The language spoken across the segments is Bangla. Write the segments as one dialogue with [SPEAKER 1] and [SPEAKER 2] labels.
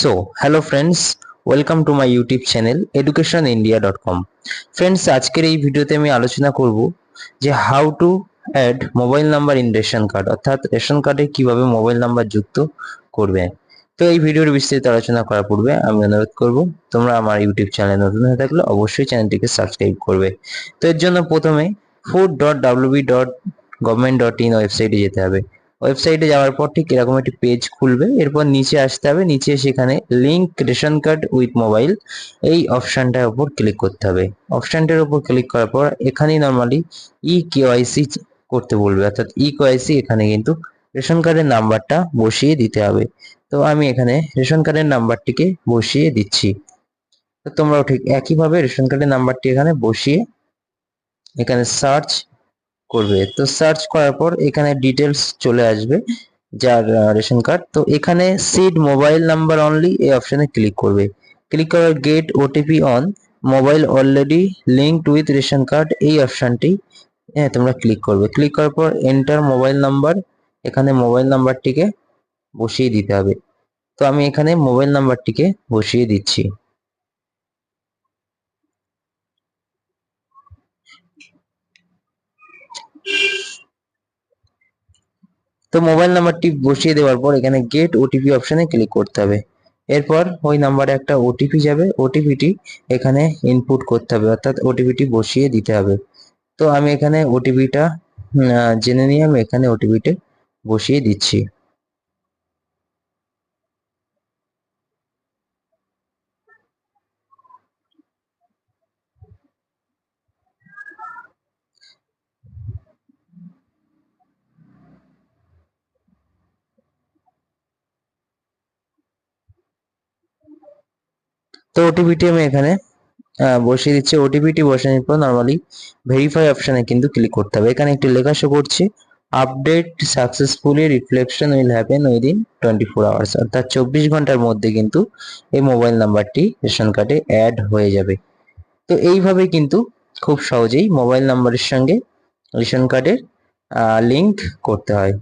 [SPEAKER 1] So hello friends welcome to my YouTube channel education India dot com friends আজকের এই ভিডিওতে আমি আলোচনা করব যে how to add mobile number in ration card অর্থাৎ রেশন কার্ডে কীভাবে মোবাইল নাম্বার যুক্ত করবে। তো এই ভিডিওর বিস্তারিত আলোচনা করার পূর্বে আমি অনুরোধ করব, তোমরা আমার ইউটিউব চ্যানেল নতুন হয়ে থাকলে অবশ্যই চ্যানেলটিকে সাবস্ক্রাইব করবে। তো এর জন্য প্রথমে food dot WB dot government dot in ওয়েবসাইটে যেতে হবে। ওয়েবসাইটে যাওয়ার পর ঠিক এরকম একটি পেজ খুলবে। এরপর নিচে আসতে হবে। নিচে সেখানে link ration card with mobile এই অপশানটার উপর ক্লিক করতে হবে। অপশানটার উপর ক্লিক করার পর এখানেই নর্মালি ই কেওয়াইসি করতে বলবে। অর্থাৎ ই কেওয়াইসি এখানে কিন্তু রেশন কার্ডের নাম্বারটা বসিয়ে দিতে হবে। তো আমি এখানে রেশন কার্ডের নাম্বারটিকে বসিয়ে দিচ্ছি। তো তোমরাও ঠিক একইভাবে রেশন কার্ডের নাম্বারটি এখানে বসিয়ে এখানে সার্চ করবে। তো সার্চ করার পর এখানে ডিটেলস চলে আসবে যার রেশন কার্ড তো এখানে সিড মোবাইল নাম্বার অনলি এই অপশনে ক্লিক করবে। ক্লিক করার get OTP on mobile already linked with ration card এই অপশনটি হ্যাঁ তোমরা ক্লিক করবে। ক্লিক করার পর এন্টার মোবাইল নাম্বার এখানে মোবাইল নাম্বারটিকে বসিয়ে দিতে হবে। তো আমি এখানে মোবাইল নাম্বারটিকে বসিয়ে দিচ্ছি। তো মোবাইল নাম্বারটি বসিয়ে দেওয়ার পর এখানে গেট ওটিপি অপশনে ক্লিক করতে হবে। এরপর ওই নাম্বারে একটা ওটিপি যাবে। ওটিপিটি এখানে ইনপুট করতে হবে, অর্থাৎ ওটিপিটি বসিয়ে দিতে হবে। তো আমি এখানে ওটিপিটা জেনে নিয়ে আমি এখানে ওটিপিটা বসিয়ে দিচ্ছি। তো ওটিপিটি আমি এখানে বসিয়ে দিচ্ছি। ওটিপিটি বসানোর পর নর্মালি ভেরিফাই অপশনে কিন্তু ক্লিক করতে হবে। এখানে একটি লেখা শো করছে update successfully reflection will happen within twenty four hours অর্থাৎ চব্বিশ ঘণ্টার মধ্যে কিন্তু এই মোবাইল নাম্বারটি রেশন কার্ডে অ্যাড হয়ে যাবে। তো এইভাবে কিন্তু খুব সহজেই মোবাইল নাম্বারের সঙ্গে রেশন কার্ডের লিংক করতে হয়।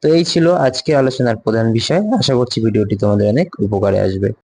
[SPEAKER 1] তো এই ছিল আজকে আলোচনার প্রধান বিষয়। আশা করছি ভিডিওটি তোমাদের অনেক উপকারে আসবে।